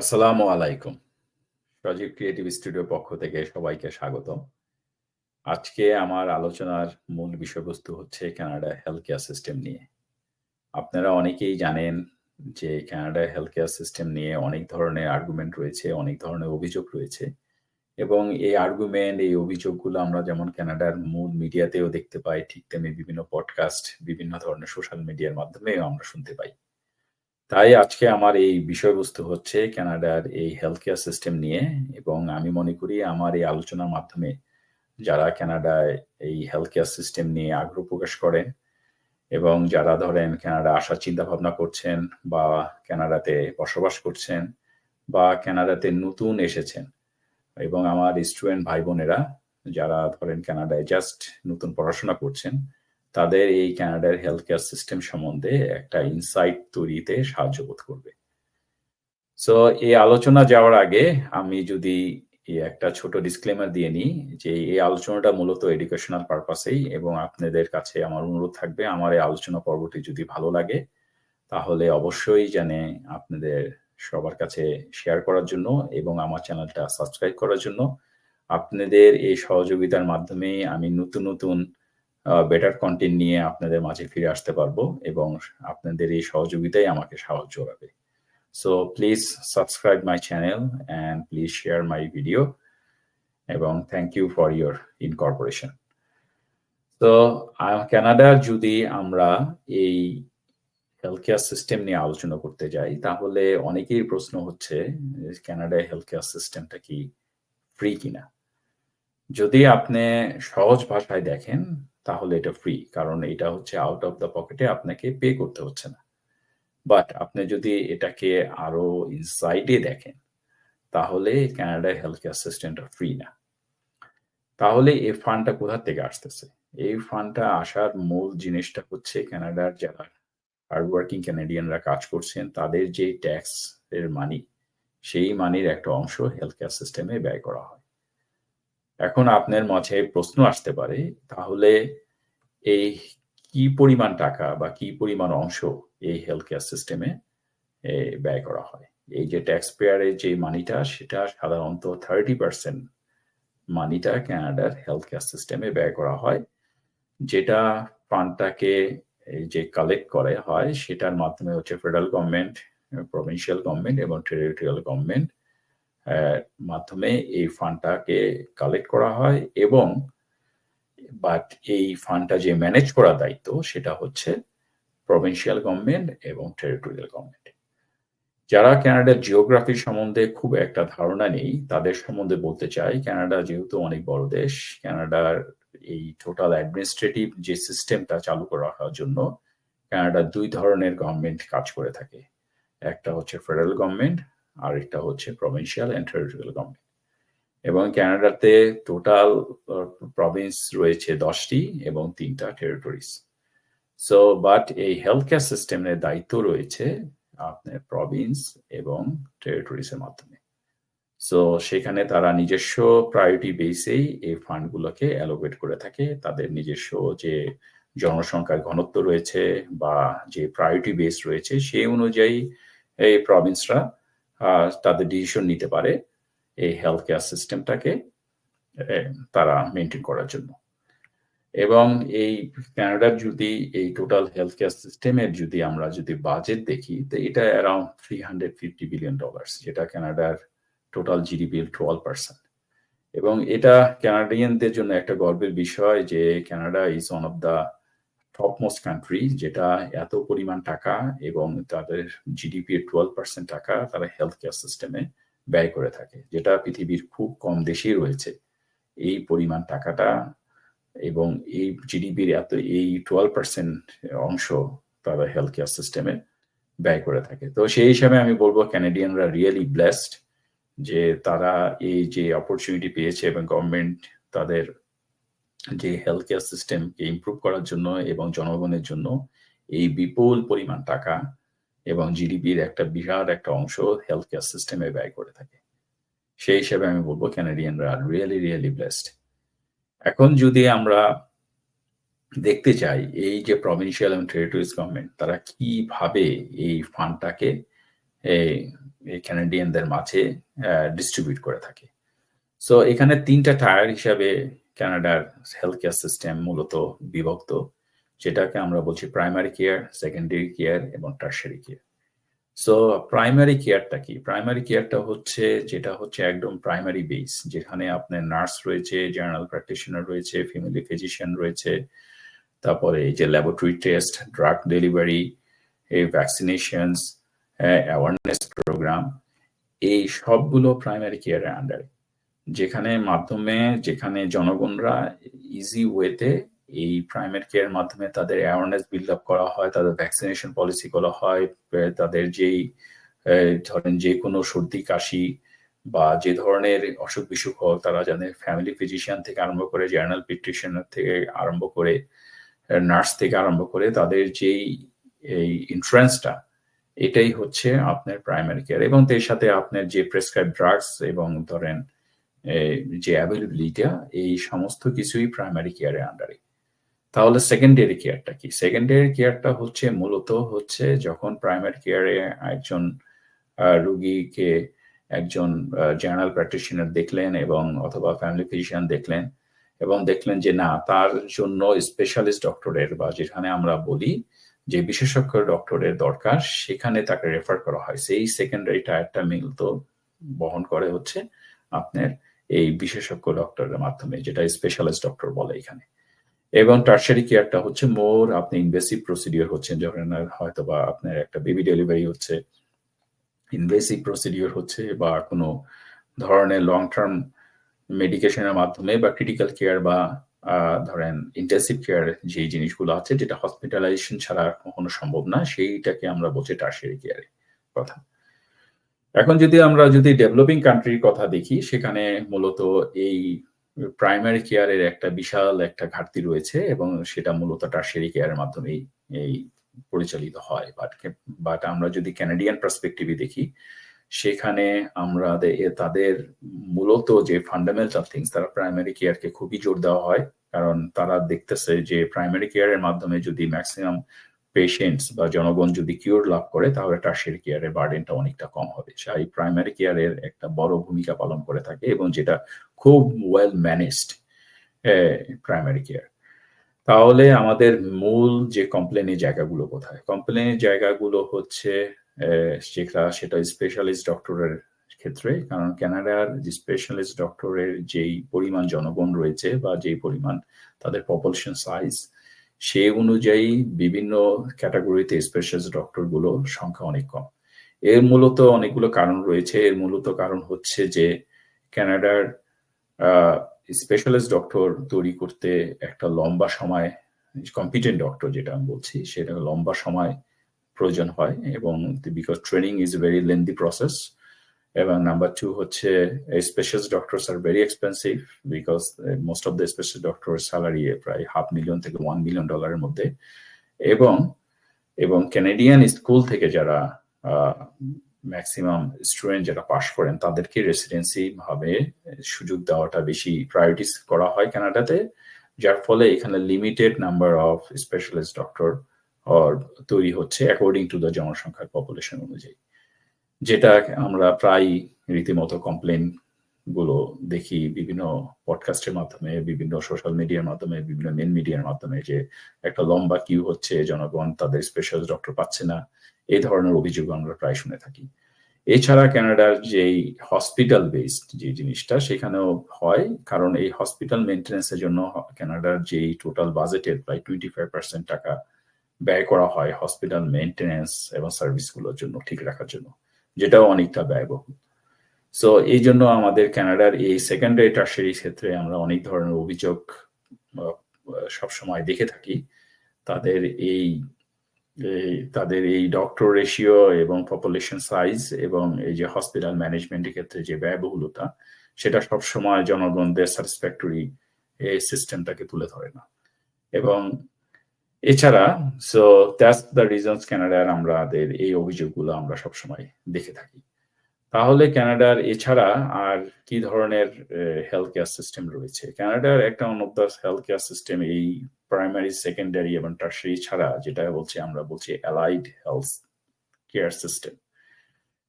আসসালামু আলাইকুম। সজীব ক্রিয়েটিভ স্টুডিওর পক্ষ থেকে সবাইকে স্বাগত আজকে আমার আলোচনার মূল বিষয়বস্তু হচ্ছে কানাডা হেলথ কেয়ার সিস্টেম নিয়ে। আপনারা অনেকেই জানেন যে কানাডা হেলথ কেয়ার সিস্টেম নিয়ে অনেক ধরনের আর্গুমেন্ট রয়েছে, অনেক ধরনের অভিযোগ রয়েছে এবং এই আর্গুমেন্ট, এই অভিযোগগুলো আমরা যেমন কানাডার মূল মিডিয়াতেও দেখতে পাই, ঠিক তেমনি বিভিন্ন পডকাস্ট, বিভিন্ন ধরনের সোশ্যাল মিডিয়ার মাধ্যমেও আমরা শুনতে পাই। তাই আজকে আমার এই বিষয়বস্তু হচ্ছে কানাডার এই হেলথ কেয়ার সিস্টেম নিয়ে এবং আমি মনে করি আমার এই আলোচনার মাধ্যমে যারা কানাডায় এই হেলথ কেয়ার সিস্টেম নিয়ে আগ্রহ প্রকাশ করেন এবং যারা ধরেন কানাডা আসার চিন্তা ভাবনা করছেন বা কানাডাতে বসবাস করছেন বা কানাডাতে নতুন এসেছেন এবং আমার স্টুডেন্ট ভাই বোনেরা যারা ধরেন কানাডায় জাস্ট নতুন পড়াশোনা করছেন তাদের এই কানাডার হেলথ কেয়ার সিস্টেম সম্বন্ধে একটা ইনসাইট তৈরিতে সাহায্য বোধ করবে। সো এই আলোচনা যাওয়ার আগে আমি যদি একটা ছোট ডিসক্লেমার দিয়ে নিই যে এই আলোচনাটা মূলত এডুকেশনাল পারপাসেই এবং আপনাদের কাছে আমার অনুরোধ থাকবে আমার এই আলোচনা পর্বটি যদি ভালো লাগে, তাহলে অবশ্যই জানে আপনাদের সবার কাছে শেয়ার করার জন্য এবং আমার চ্যানেলটা সাবস্ক্রাইব করার জন্য। আপনাদের এই সহযোগিতার মাধ্যমে আমি নতুন নতুন বেটার কন্টেন্ট নিয়ে আপনাদের মাঝে ফিরে আসতে পারব এবং আপনাদের এই সহযোগিতাই আমাকে সাহায্য করবে so please subscribe my channel and please share my video এবং thank you for your incorporation তো কানাডার যদি আমরা এই হেলথ কেয়ার সিস্টেম নিয়ে আলোচনা করতে যাই, তাহলে অনেকেই প্রশ্ন হচ্ছে কানাডায় হেলথ কেয়ার সিস্টেমটা কি ফ্রি কিনা? যদি আপনি সহজ ভাষায় দেখেন তাহলে এটা ফ্রি কারণ এটা হচ্ছে আউট অফ দ্য পকেটে আপনাকে পে করতে হচ্ছে না। বাট আপনি যদি এটাকে আরও ইনসাইডে দেখেন, তাহলে কানাডায় হেলথ কেয়ার সিস্টেমটা ফ্রি না। তাহলে এই ফান্ডটা কোথা থেকে আসতেছে? এই ফান্ডটা আসার মূল জিনিসটা হচ্ছে কানাডার যারা হার্ডওয়ার্কিং ক্যানাডিয়ানরা কাজ করছেন, তাদের যে ট্যাক্স এর মানি সেই মানির একটা অংশ হেলথ কেয়ার সিস্টেমে ব্যয় করা হয়। এখন আপনার মাঝে প্রশ্ন আসতে পারে, তাহলে এই কি পরিমাণ টাকা বা কি পরিমাণ অংশ এই হেলথ কেয়ার সিস্টেমে ব্যয় করা হয়? এই যে ট্যাক্স পেয়ারের যে মানিটা সেটা সাধারণত থার্টি পার্সেন্ট মানিটা ক্যানাডার হেলথ কেয়ার সিস্টেমে ব্যয় করা হয়। যেটা ফান্ডটাকে যে কালেক্ট করে হয়, সেটার মাধ্যমে হচ্ছে ফেডারেল গভর্নমেন্ট প্রভিন্সিয়াল গভর্নমেন্ট এবং টেরিটোরিয়াল গভর্নমেন্ট মাধ্যমে এই ফান্ডটাকে কালেক্ট করা হয় এবং বাট এই ফান্ডটা যে ম্যানেজ করার দায়িত্ব সেটা হচ্ছে প্রভিন্সিয়াল গভর্নমেন্ট এবং টেরিটোরিয়াল গভর্নমেন্ট যারা ক্যানাডার জিওগ্রাফি সম্বন্ধে খুব একটা ধারণা নেই, তাদের সম্বন্ধে বলতে চাই ক্যানাডা যেহেতু অনেক বড় দেশ ক্যানাডার এই টোটাল অ্যাডমিনিস্ট্রেটিভ যে সিস্টেমটা চালু করা রাখার জন্য ক্যানাডার দুই ধরনের গভর্নমেন্ট কাজ করে থাকে। একটা হচ্ছে ফেডারেল গভর্নমেন্ট আর একটা হচ্ছে প্রভিন্সিয়াল অ্যান্ড টেরিটোরিয়াল গভর্নমেন্ট এবং ক্যানাডাতে টোটাল প্রভিন্স রয়েছে দশটি এবং তিনটা টেরিটরিজ সো বাট এই হেলথ কেয়ার সিস্টেমের দায়িত্ব রয়েছে আপনার প্রভিন্স এবং টেরিটরিজের মাধ্যমে। সো সেখানে তারা নিজস্ব প্রায়োরিটি বেসেই এই ফান্ডগুলোকে অ্যালোকেট করে থাকে। তাদের নিজস্ব যে জনসংখ্যার ঘনত্ব রয়েছে বা যে প্রায়োরিটি বেস রয়েছে, সেই অনুযায়ী এই প্রভিন্সরা তাদের ডিসিশন নিতে পারে এই হেলথ কেয়ার সিস্টেমটাকে তারা মেনটেন করার জন্য। এবং এই ক্যানাডার যদি এই টোটাল হেলথ কেয়ার সিস্টেমের যদি আমরা যদি বাজেট দেখি, তো এটা around three hundred fifty billion dollars যেটা ক্যানাডার টোটাল জিডিপির টুয়েলভ পার্সেন্ট এবং এটা ক্যানাডিয়ানদের জন্য একটা গর্বের বিষয় যে Canada is one of the top most country যেটা এত পরিমাণ টাকা এবং তাদের জিডিপির টুয়েলভ পার্সেন্ট টাকা তারা হেলথ কেয়ার সিস্টেমে ব্যয় করে থাকে, যেটা পৃথিবীর খুব কম দেশেই রয়েছে। এই পরিমাণ টাকাটা এবং এই জিডিপির এত, এই টুয়েলভ পার্সেন্ট অংশ তারা হেলথ কেয়ার সিস্টেমে ব্যয় করে থাকে। তো সেই হিসাবে আমি বলব ক্যানাডিয়ানরা রিয়েলি ব্লেসড যে তারা এই যে অপরচুনিটি পেয়েছে এবং গভর্নমেন্ট তাদের যে হেলথ কেয়ার সিস্টেমকে ইম্প্রুভ করার জন্য এবং জনগণের জন্য এই বিপুল পরিমাণ টাকা এবং জিডিপির একটা বিরাট একটা অংশ হেলথ কেয়ার সিস্টেমে ব্যয় করে থাকে। সেই হিসেবে আমি বলব ক্যানাডিয়ানরা রিয়েলি রিয়েলি ব্লেসড এখন যদি আমরা দেখতে চাই এই যে প্রভিন্সিয়াল এবং টেরিটরিজ গভর্নমেন্ট তারা কীভাবে এই ফান্ডটাকে এই ক্যানাডিয়ানদের মাঝে ডিস্ট্রিবিউট করে থাকে। সো এখানে তিনটা টায়ার হিসাবে কানাডার হেলথ কেয়ার সিস্টেম মূলত বিভক্ত, যেটাকে আমরা বলছি প্রাইমারি কেয়ার সেকেন্ডারি কেয়ার এবং টার্সারি কেয়ার সো প্রাইমারি কেয়ারটা কি? প্রাইমারি কেয়ারটা হচ্ছে, যেটা হচ্ছে একদম প্রাইমারি বেস যেখানে আপনার নার্স রয়েছে জেনারেল প্র্যাকটিশনার রয়েছে ফ্যামিলি ফিজিশিয়ান রয়েছে, তারপরে এই যে ল্যাবরেটরি টেস্ট ড্রাগ ডেলিভারি এই ভ্যাকসিনেশনস অ্যাওয়ারনেস প্রোগ্রাম এই সবগুলো প্রাইমারি কেয়ারের আন্ডারে যেখানে মাধ্যমে, যেখানে জনগণরা ইজি ওয়েতে এই প্রাইমারি কেয়ার মাধ্যমে তাদের অ্যাওয়ারনেস বিল্ড আপ করা হয়, তাদের ভ্যাকসিনেশন পলিসি করা হয় তাদের যেই ধরেন যে কোনো সর্দি, কাশি বা যে ধরনের অসুখ বিসুখ হোক, তারা জানে ফ্যামিলি ফিজিশিয়ান থেকে আরম্ভ করে জার্নাল পিটিশনার থেকে আরম্ভ করে নার্স থেকে আরম্ভ করে তাদের যেই, এই ইন্স্যুরেন্সটা এটাই হচ্ছে আপনার প্রাইমারি কেয়ার এবং এর সাথে আপনার যে প্রেসক্রাইব ড্রাগস এবং ধরেন যে অ্যাভেলেবিলিটা এই সমস্ত কিছুই প্রাইমারি কেয়ারের আন্ডারে তাহলে সেকেন্ডারি কেয়ারটা কি? সেকেন্ডারি কেয়ারটা হচ্ছে, মূলত হচ্ছে যখন প্রাইমারি কেয়ারে একজন রুগীকে একজন জেনারেল প্র্যাকটিশনার দেখলেন এবং অথবা ফ্যামিলি ফিজিশিয়ান দেখলেন এবং দেখলেন যে না, তার জন্য স্পেশালিস্ট ডক্টরের বা যেখানে আমরা বলি যে বিশেষজ্ঞ ডক্টরের দরকার, সেখানে তাকে রেফার করা হয়। সেই সেকেন্ডারি টায়ারটা মূলত বহন করে হচ্ছে আপনার এই বিশেষজ্ঞ ডক্টরের মাধ্যমে, যেটা স্পেশালিস্ট ডক্টর বলে এখানে। এবং টার্সারি কেয়ারটা হচ্ছে মোর আপনি ইনভেসিভ প্রসিডিওর হচ্ছে যখন হয়তো বা আপনার একটা বেবি ডেলিভারি হচ্ছে ইনভেসিভ প্রসিডিওর হচ্ছে বা কোনো ধরনের লং টার্ম মেডিকেশনের মাধ্যমে বা ক্রিটিক্যাল কেয়ার বা ধরেন ইন্টেন্সিভ কেয়ার যে জিনিসগুলো আছে, যেটা হসপিটালাইজেশন ছাড়া কখনো সম্ভব না, সেইটাকে আমরা বলছি টার্সারি কেয়ারে কথা। এখন যদি আমরা যদি ডেভেলপিং কান্ট্রির কথা দেখি, সেখানে মূলত এই প্রাইমারি কেয়ারের একটা বিশাল একটা ঘাটতি রয়েছে এবং সেটা মূলত টার্সারি কেয়ারের মাধ্যমেই এই পরিচালিত হয়। বাট বাট আমরা যদি ক্যানাডিয়ান পার্সপেক্টিভে দেখি, সেখানে আমরা তাদের মূলত যে ফান্ডামেন্টাল থিংস তারা প্রাইমারি কেয়ারকে খুবই জোর দেওয়া হয়। কারণ তারা দেখতেছে যে প্রাইমারি কেয়ারের মাধ্যমে যদি ম্যাক্সিমাম পেশেন্টস বা জনগণ যদি কিওর লাভ করে, তাহলে টার্সিয়ারি কেয়ারের বার্ডেনটা অনেকটা কম হবে। সেই প্রাইমারি কেয়ারের একটা বড় ভূমিকা পালন করে থাকে এবং যেটা খুব ওয়েল ম্যানেজড প্রাইমারি কেয়ার তাহলে আমাদের মূল যে কমপ্লেনের জায়গাগুলো কোথায়? কমপ্লেনের জায়গাগুলো হচ্ছে যেটা সেটা স্পেশালিস্ট ডক্টরের ক্ষেত্রে, কারণ ক্যানাডার যে স্পেশালিস্ট ডক্টরের যেই পরিমাণ জনগণ রয়েছে বা যেই পরিমাণ তাদের পপুলেশন সাইজ সেই অনুযায়ী বিভিন্ন ক্যাটাগরিতে স্পেশালিস্ট ডক্টরগুলো সংখ্যা অনেক কম। এর মূলত অনেকগুলো কারণ রয়েছে। এর মূলত কারণ হচ্ছে যে ক্যানাডার স্পেশালিস্ট ডক্টর তৈরি করতে একটা লম্বা সময় কম্পিটেন্ট ডক্টর যেটা আমি বলছি, সেটা লম্বা সময় প্রয়োজন হয় এবং because training is very lengthy process এবং নাম্বার টু হচ্ছে special doctors are very expensive because most of the special doctor salary প্রায় হাফ মিলিয়ন থেকে ওয়ান মিলিয়ন ডলারের মধ্যে। এবং এবং ক্যানেডিয়ান স্কুল থেকে যারা ম্যাক্সিমাম স্টুডেন্ট যারা পাশ করেন, তাদেরকে রেসিডেন্সি ভাবে সুযোগ দেওয়াটা বেশি প্রায়োরিটিস করা হয় কানাডাতে যার ফলে এখানে limited number of specialist doctor তৈরি হচ্ছে অ্যাকর্ডিং টু দ্য জনসংখ্যার পপুলেশন অনুযায়ী। যেটা আমরা প্রায় রীতিমতো কমপ্লেনগুলো দেখি বিভিন্ন পডকাস্টের মাধ্যমে, বিভিন্ন সোশ্যাল মিডিয়ার মাধ্যমে, বিভিন্ন মেন মিডিয়ার মাধ্যমে যে একটা লম্বা কিউ হচ্ছে, জনগণ তাদের স্পেশাল ডক্টর পাচ্ছে না, এই ধরনের অভিযোগ আমরা প্রায় শুনে থাকি। এছাড়া ক্যানাডার যেই হসপিটাল বেসড যে জিনিসটা, সেখানেও হয়, কারণ এই হসপিটাল মেনটেন্যান্সের জন্য ক্যানাডার যেই টোটাল বাজেটের প্রায় টোয়েন্টি ফাইভ পার্সেন্ট টাকা ব্যয় করা হয় হসপিটাল মেনটেন্যান্স এবং সার্ভিসগুলোর জন্য, ঠিক রাখার জন্য। যেটাও অনেকটা ব্যয়বহুল। সো এই জন্য আমাদের ক্যানাডার এই সেকেন্ডারি টার্সারি ক্ষেত্রে আমরা অনেক ধরনের অভিযোগ সবসময় দেখে থাকি। তাদের এই তাদের এই ডক্টর রেশিও এবং পপুলেশন সাইজ এবং এই যে হসপিটাল ম্যানেজমেন্টের ক্ষেত্রে যে ব্যয়বহুলতা, সেটা সবসময় জনগণদের স্যাটিসফ্যাক্টরি এই সিস্টেমটাকে তুলে ধরে না। এবং এছাড়া সো দ্যাটস দ্য রিজনস ক্যানাডার আমাদের এই অভিযোগগুলো আমরা সবসময় দেখে থাকি। তাহলে ক্যানাডার এছাড়া আর কি ধরনের হেলথ কেয়ার সিস্টেম রয়েছে? ক্যানাডার একটা one of the health care system এই প্রাইমারি সেকেন্ডারি এবং টার্সারি ছাড়া, যেটা বলছি আমরা বলছি অ্যালাইড হেলথ কেয়ার সিস্টেম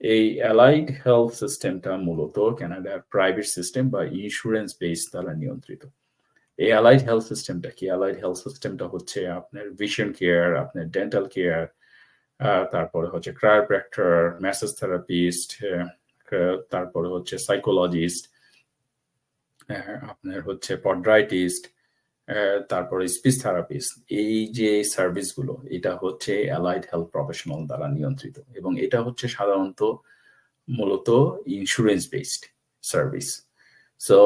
এই অ্যালাইড হেলথ সিস্টেমটা মূলত কানাডার প্রাইভেট সিস্টেম বা ইন্স্যুরেন্স বেস দ্বারা নিয়ন্ত্রিত। এই অ্যালাইড হেলথ সিস্টেমটা কি? অ্যালাইড হেলথ সিস্টেমটা হচ্ছে আপনার ভিশন কেয়ার আপনার ডেন্টাল কেয়ার তারপরে হচ্ছে ক্রায়োপ্র্যাক্টর ম্যাসেজ থেরাপিস্ট তারপরে হচ্ছে সাইকোলজিস্ট আপনার হচ্ছে পড্রাইটিস্ট তারপরে স্পিচ থেরাপিস্ট এই যে সার্ভিসগুলো এটা হচ্ছে অ্যালাইড হেলথ প্রফেশনাল দ্বারা নিয়ন্ত্রিত এবং এটা হচ্ছে সাধারণত মূলত ইন্স্যুরেন্স বেসড সার্ভিস সো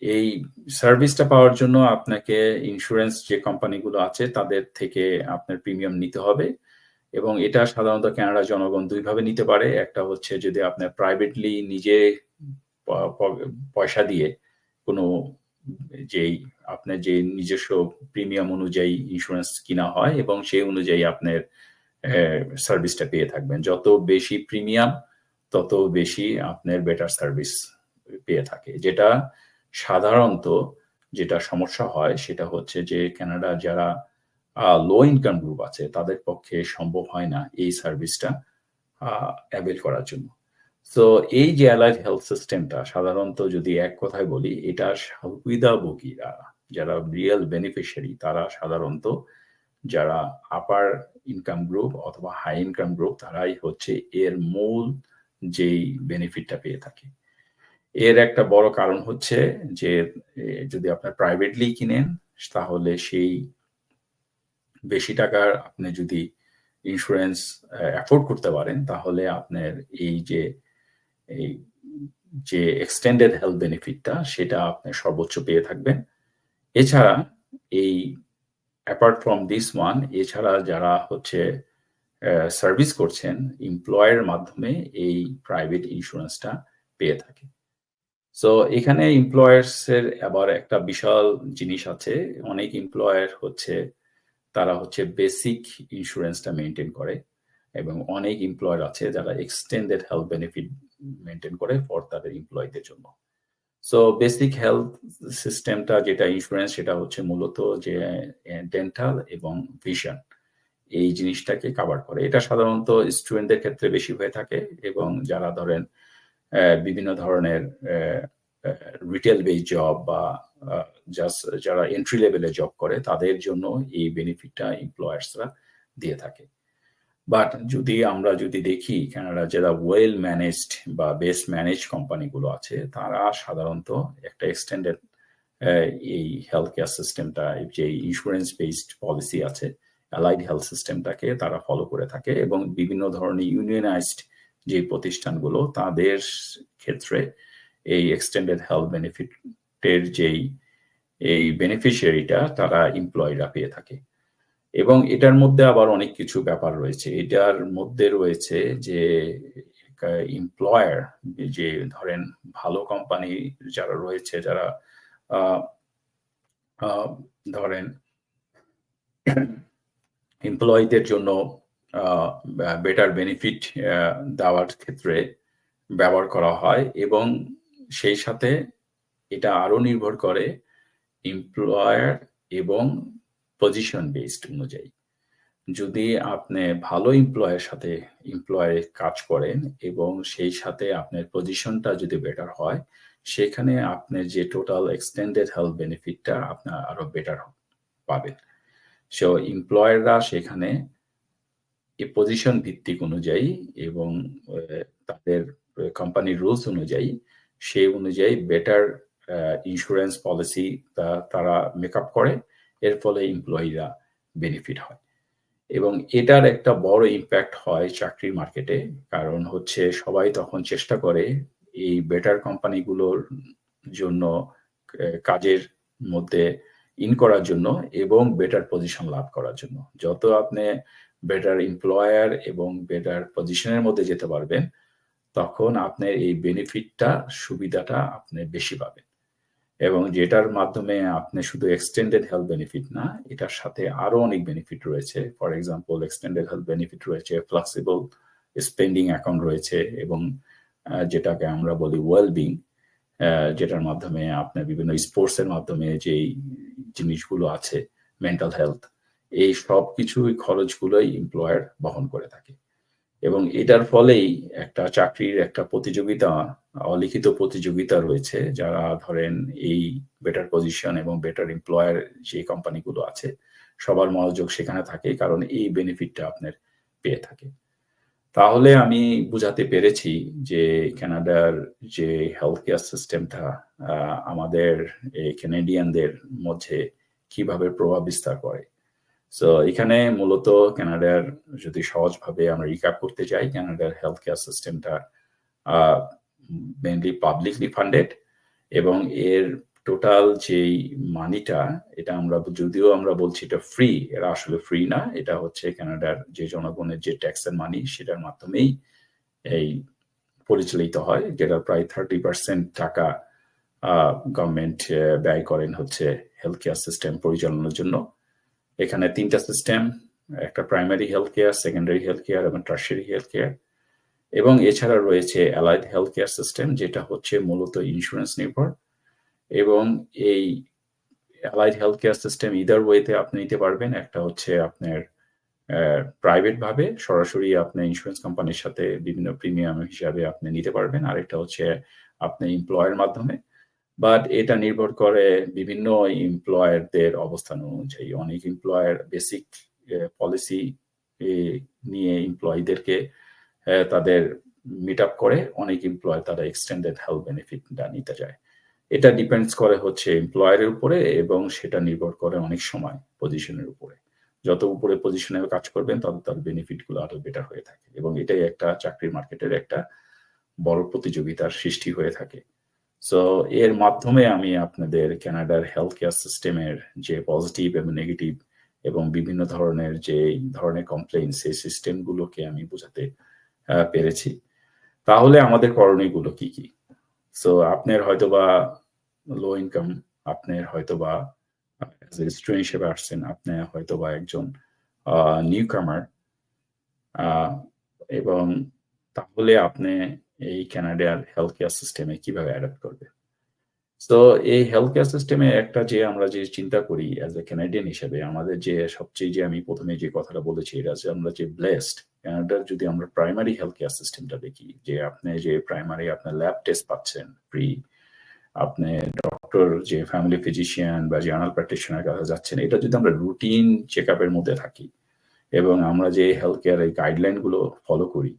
এই সার্ভিসটা পাওয়ার জন্য আপনাকে ইন্স্যুরেন্স যে কোম্পানিগুলো আছে, তাদের থেকে আপনার প্রিমিয়াম নিতে হবে। এবং এটা সাধারণত কানাডা জনগণ দুইভাবে নিতে পারে। একটা হচ্ছে যদি আপনার প্রাইভেটলি নিজে পয়সা দিয়ে কোনো যেই আপনার যে নিজস্ব প্রিমিয়াম অনুযায়ী ইন্স্যুরেন্স কিনা হয় এবং সেই অনুযায়ী আপনার সার্ভিসটা পেয়ে থাকবেন। যত বেশি প্রিমিয়াম তত বেশি আপনার বেটার সার্ভিস পেয়ে থাকে। যেটা সাধারণত যেটা সমস্যা হয় সেটা হচ্ছে যে কানাডা যারা লো ইনকাম গ্রুপ আছে, তাদের পক্ষে সম্ভব হয় না এই সার্ভিসটা অ্যাভেল করার জন্য। তো এই যে অ্যালাইড হেলথ সিস্টেমটা সাধারণত যদি এক কথায় বলি, এটা সুবিধাভোগীরা যারা রিয়েল বেনিফিশিয়ারি তারা সাধারণত যারা আপার ইনকাম গ্রুপ অথবা হাই ইনকাম গ্রুপ তারাই হচ্ছে এর মূল যেই বেনিফিটটা পেয়ে থাকে। এর একটা বড় কারণ হচ্ছে যে যদি আপনার প্রাইভেটলি কিনেন, তাহলে সেই বেশি টাকার আপনি যদি ইন্স্যুরেন্স অ্যাফোর্ড করতে পারেন, তাহলে আপনার এই যে এই যে এক্সটেন্ডেড হেলথ বেনিফিটটা সেটা আপনি সর্বোচ্চ পেয়ে থাকবেন। এছাড়া এই অ্যাপার্ট ফ্রম দিস ওয়ান এছাড়া যারা হচ্ছে সার্ভিস করছেন এমপ্লয়ের মাধ্যমে এই প্রাইভেট ইন্স্যুরেন্সটা পেয়ে থাকে। সো এখানে এমপ্লয়ার্স এর আবার একটা বিশাল জিনিস আছে। অনেক এমপ্লয়ার হচ্ছে, তারা হচ্ছে বেসিক ইন্স্যুরেন্সটা মেনটেন করে এবং অনেক এমপ্লয়ার আছে যারা এক্সটেন্ডেড হেলথ বেনিফিট মেনটেন করে ফর তাদের এমপ্লয়ীদের জন্য। সো বেসিক হেলথ সিস্টেমটা যেটা ইন্স্যুরেন্স সেটা হচ্ছে মূলত যে ডেন্টাল এবং ভিশন এই জিনিসটাকে কাভার করে। এটা সাধারণত স্টুডেন্টদের ক্ষেত্রে বেশি হয়ে থাকে এবং যারা ধরেন বিভিন্ন ধরনের রিটেল বেস জব বা জাস্ট যারা এন্ট্রি লেভেলে জব করে, তাদের জন্য এই বেনিফিটটা এমপ্লয়ার্সরা দিয়ে থাকে। বাট যদি আমরা যদি দেখি কানাডা যারা ওয়েল ম্যানেজড বা বেস্ট ম্যানেজ কোম্পানিগুলো আছে, তারা সাধারণত একটা এক্সটেন্ডেড এই হেলথ কেয়ার সিস্টেমটা যে ইন্স্যুরেন্স বেসড পলিসি আছে অ্যালাইড হেলথ সিস্টেমটাকে তারা ফলো করে থাকে এবং বিভিন্ন ধরনের ইউনিয়নাইজড যে প্রতিষ্ঠানগুলো, তাদের ক্ষেত্রে এই এক্সটেন্ডেড হেলথ বেনিফিটের যেই, এই বেনিফিশিয়ারিটা তারা এমপ্লয়িরা পেয়ে থাকে। এবং এটার মধ্যে আবার অনেক কিছু ব্যাপার রয়েছে। এটার মধ্যে রয়েছে যে এমপ্লয়ার যে ধরেন ভালো কোম্পানি যারা রয়েছে, যারা ধরেন এমপ্লয়ীদের জন্য বেটার বেনিফিট দেওয়ার ক্ষেত্রে ব্যবহার করা হয় এবং সেই সাথে এটা আরও নির্ভর করে এমপ্লয়ার এবং পজিশন বেসড অনুযায়ী। যদি আপনি ভালো এমপ্লয়ের সাথে এমপ্লয়ে কাজ করেন এবং সেই সাথে আপনার পজিশনটা যদি বেটার হয়, সেখানে আপনি যে টোটাল এক্সটেন্ডেড হেলথ বেনিফিটটা আপনার আরও বেটার পাবেন। সো এমপ্লয়াররা সেখানে এই পজিশন ভিত্তিক অনুযায়ী এবং তাদের কোম্পানির রুলস অনুযায়ী সেই অনুযায়ী বেটার ইন্স্যুরেন্স পলিসি তারা মেকআপ করে। এর ফলে এমপ্লয়িরা বেনিফিট হয়। এবং এটার একটা বড় ইম্প্যাক্ট হয় চাকরির মার্কেটে কারণ হচ্ছে সবাই তখন চেষ্টা করে এই বেটার কোম্পানিগুলোর জন্য কাজের মধ্যে ইন করার জন্য এবং বেটার পজিশন লাভ করার জন্য। যত আপনি বেটার এমপ্লয়ার এবং বেটার পজিশনের মধ্যে যেতে পারবেন, তখন আপনার এই বেনিফিটটা সুবিধাটা আপনি বেশি পাবেন। এবং যেটার মাধ্যমে আপনি শুধু এক্সটেন্ডেড হেলথ বেনিফিট না, এটার সাথে আরও অনেক বেনিফিট রয়েছে। For example extended health benefit রয়েছে ফ্লেক্সিবল স্পেন্ডিং অ্যাকাউন্ট রয়েছে এবং যেটাকে আমরা বলি ওয়েলবিং যেটার মাধ্যমে আপনার বিভিন্ন স্পোর্টসের মাধ্যমে যেই জিনিসগুলো আছে মেন্টাল হেলথ এই সব কিছুই খরচগুলোই এমপ্লয়ার বহন করে থাকে। এবং এটার ফলেই একটা চাকরির একটা প্রতিযোগিতা, অলিখিত প্রতিযোগিতা রয়েছে, যারা ধরেন এই বেটার পজিশন এবং বেটার এমপ্লয়ার যে কোম্পানিগুলো আছে, সবার মনোযোগ সেখানে থাকে, কারণ এই বেনিফিটটা আপনার পেয়ে থাকে। তাহলে আমি বুঝাতে পেরেছি যে কানাডার যে হেলথ কেয়ার সিস্টেমটা আমাদের, এই ক্যানাডিয়ানদের মধ্যে কীভাবে প্রভাব বিস্তার করে। সো এখানে মূলত কানাডার যদি সহজভাবে আমরা রিকাপ করতে চাই কানাডার হেলথ কেয়ার সিস্টেমটা মেনলি পাবলিকলি ফান্ডেড এবং এর টোটাল যেই মানিটা এটা আমরা যদিও আমরা বলছি এটা ফ্রি এরা আসলে ফ্রি না, এটা হচ্ছে কানাডার যে জনগণের যে ট্যাক্সের মানি সেটার মাধ্যমেই এই পরিচালিত হয়, যেটা প্রায় থার্টি পার্সেন্ট টাকা গভর্নমেন্ট ব্যয় করেন হচ্ছে হেলথ কেয়ার সিস্টেম পরিচালনার জন্য। এখানে তিনটা সিস্টেম একটা primary health care secondary health care এবং টার্সারি হেলথ কেয়ার এবং এছাড়া রয়েছে অ্যালাইড হেলথ কেয়ার সিস্টেম যেটা হচ্ছে মূলত ইন্স্যুরেন্স নির্ভর। এবং এই allied health care system either ওয়েতে আপনি নিতে পারবেন। একটা হচ্ছে আপনার প্রাইভেট ভাবে সরাসরি আপনি ইন্স্যুরেন্স কোম্পানির সাথে বিভিন্ন প্রিমিয়াম হিসাবে আপনি নিতে পারবেন। আরেকটা হচ্ছে আপনি এমপ্লয়ের মাধ্যমে। বাট এটা নির্ভর করে বিভিন্ন এমপ্লয়ারদের অবস্থান অনুযায়ী। অনেক এমপ্লয়ার বেসিক পলিসি নিয়ে এমপ্লয়ীদেরকে তাদের মিট আপ করে। অনেক এমপ্লয় তারা এক্সটেন্ডেড হেলথ বেনিফিটটা নিতে যায়। এটা ডিপেন্ডস করে হচ্ছে এমপ্লয়ারের উপরে এবং সেটা নির্ভর করে অনেক সময় পজিশনের উপরে। যত উপরে পজিশনে কাজ করবেন, তত তার বেনিফিটগুলো আরও বেটার হয়ে থাকে। এবং এটাই একটা চাকরির মার্কেটের একটা বড় প্রতিযোগিতার সৃষ্টি হয়ে থাকে। সো এর মাধ্যমে আমি আপনাদের কানাডার হেলথ কেয়ার সিস্টেমের যে পজিটিভ এবং নেগেটিভ এবং বিভিন্ন ধরনের যে ধরনের কমপ্লেন সেই সিস্টেমগুলোকে আমি বোঝাতে পেরেছি। তাহলে আমাদের করণীয়গুলো কি কি? সো আপনার হয়তোবা লো ইনকাম আপনার হয়তোবা স্টুডেন্ট হিসেবে আসছেন, আপনি হয়তোবা একজন নিউ কামার এবং তাহলে আপনি এই ক্যানাডিয়ার হেলথ কেয়ার সিস্টেমে কীভাবে অ্যাডাপ্ট করবে? তো এই হেলথ কেয়ার সিস্টেমে একটা যে আমরা যে চিন্তা করি অ্যাজ এ ক্যানাডিয়ান হিসেবে, আমাদের যে সবচেয়ে যে আমি প্রথমে যে কথাটা বলেছি, এটা যে আমরা যে ব্লেসড ক্যানাডার যদি আমরা প্রাইমারি হেলথ কেয়ার সিস্টেমটা দেখি, যে আপনি যে প্রাইমারি আপনার ল্যাব টেস্ট পাচ্ছেন ফ্রি আপনি ডক্টর যে ফ্যামিলি ফিজিশিয়ান বা জার্নাল প্র্যাকটিশনার কাছে যাচ্ছেন, এটা যদি আমরা রুটিন চেক আপের মধ্যে থাকি এবং আমরা যে হেলথ কেয়ার এই গাইডলাইনগুলো ফলো করি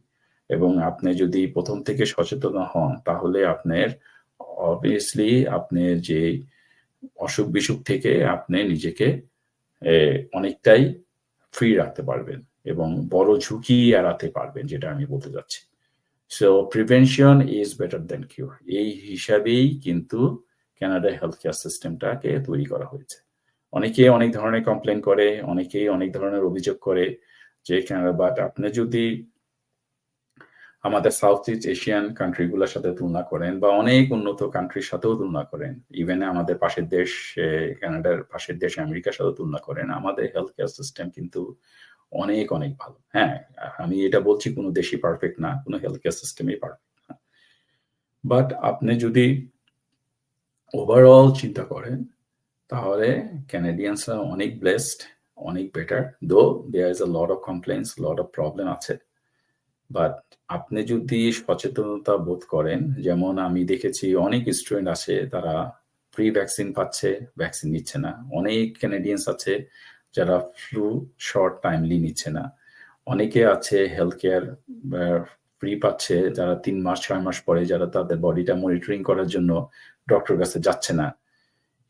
এবং আপনি যদি প্রথম থেকে সচেতন হন, তাহলে আপনার অবভিয়াসলি আপনি যে অসুখ বিসুখ থেকে আপনি নিজেকে অনেকটাই ফ্রি রাখতে পারবেন এবং বড় ঝুঁকি এড়াতে পারবেন, যেটা আমি বলতে যাচ্ছি। So prevention is better than cure এই হিসাবেই কিন্তু কানাডা হেলথ কেয়ার সিস্টেমটাকে তৈরি করা হয়েছে। অনেকে অনেক ধরনের কমপ্লেন করে, অনেকেই অনেক ধরনের অভিযোগ করে যে কানাডা বাট আপনি যদি আমাদের সাউথ ইস্ট এশিয়ান কান্ট্রিগুলোর সাথে তুলনা করেন বা অনেক উন্নত কান্ট্রির সাথেও তুলনা করেন। ইভেন আমাদের পাশের দেশ কানাডার পাশের দেশ আমেরিকার সাথে তুলনা করেন। আমাদের হেলথ কেয়ার সিস্টেম কিন্তু অনেক অনেক ভালো। হ্যাঁ আমি এটা বলছি কোনো দেশই পারফেক্ট না, কোনো হেলথ কেয়ার সিস্টেমই পারফেক্ট না। বাট আপনি যদি ওভারঅল চিন্তা করেন, তাহলে ক্যানাডিয়ানসরা অনেক ব্লেসড অনেক better though there is a lot of complaints lot of problem আছে। বাট আপনি যদি সচেতনতা বোধ করেন, যেমন আমি দেখেছি অনেক স্টুডেন্ট আছে, তারা ফ্রি ভ্যাকসিন পাচ্ছে ভ্যাকসিন নিচ্ছে না। অনেক ক্যানাডিয়ান্স আছে, যারা ফ্লু শর্ট টাইমলি নিচ্ছে না। অনেকে আছে হেলথ কেয়ার ফ্রি পাচ্ছে, যারা তিন মাস, ছয় মাস পরে যারা তাদের বডিটা মনিটরিং করার জন্য ডক্টর কাছে যাচ্ছে না।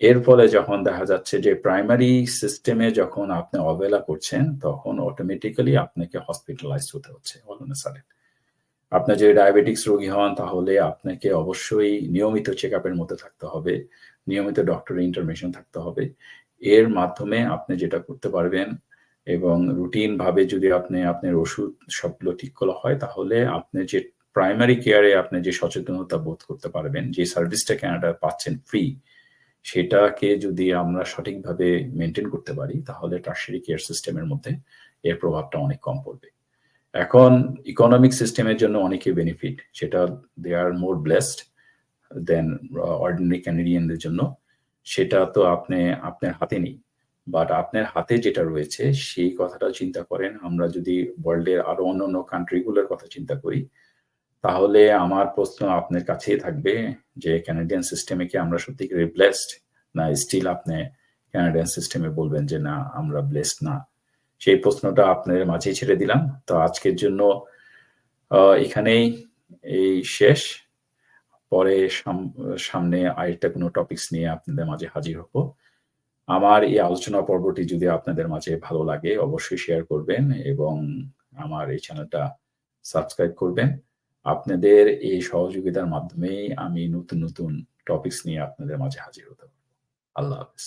এর ফলে যখন দেখা যাচ্ছে যে প্রাইমারি সিস্টেমে যখন আপনি অবহেলা করছেন, তখন অটোমেটিক্যালি আপনাকে হসপিটালাইজ হতে হচ্ছে অলনে সাডেন আপনি যদি ডায়াবেটিক্স রোগী হন, তাহলে আপনাকে অবশ্যই নিয়মিত চেক আপের মধ্যে থাকতে হবে, নিয়মিত ডক্টরের ইন্টারভেনশন থাকতে হবে। এর মাধ্যমে আপনি যেটা করতে পারবেন এবং রুটিন ভাবে যদি আপনি, আপনার ওষুধ সবগুলো ঠিক করা হয়, তাহলে আপনি যে প্রাইমারি কেয়ারে আপনি যে সচেতনতা বোধ করতে পারবেন, যে সার্ভিসটা ক্যানাডা পাচ্ছেন ফ্রি সেটাকে যদি আমরা সঠিকভাবে মেনটেন করতে পারি তাহলে টার্সারি কেয়ার সিস্টেমের মধ্যে এর প্রভাবটা অনেক কম পড়বে। এখন ইকোনমিক সিস্টেমের জন্য অনেকে বেনিফিট সেটা দে আর মোর ব্লেসড দেন অর্ডিনারি ক্যানেডিয়ানদের জন্য। সেটা তো আপনি আপনার হাতে নেই। বাট আপনার হাতে যেটা রয়েছে সেই কথাটা চিন্তা করেন। আমরা যদি ওয়ার্ল্ডের আরও অন্যান্য কান্ট্রি গুলোর কথা চিন্তা করি, তাহলে আমার প্রশ্ন আপনার কাছেই থাকবে যে কানাডিয়ান সিস্টেমে কি আমরা সত্যিকারে ব্লেসড? না স্টিল আপনি কানাডিয়ান সিস্টেমে বলবেন যে না, আমরা ব্লেসড না। সেই প্রশ্নটা আপনাদের মাঝেই ছেড়ে দিলাম। তো আজকের জন্য এখানেই এই শেষ। পরে সাম, সামনে আরেকটা কোনো টপিকস নিয়ে আপনাদের মাঝে হাজির হব। আমার এই আলোচনা পর্বটি যদি আপনাদের মাঝে ভালো লাগে, অবশ্যই শেয়ার করবেন এবং আমার এই চ্যানেলটা সাবস্ক্রাইব করবেন। আপনাদের এই সহযোগিতার মাধ্যমেই আমি নতুন, নতুন টপিকস নিয়ে আপনাদের মাঝে হাজির হতে পারব আল্লাহ হাফেজ।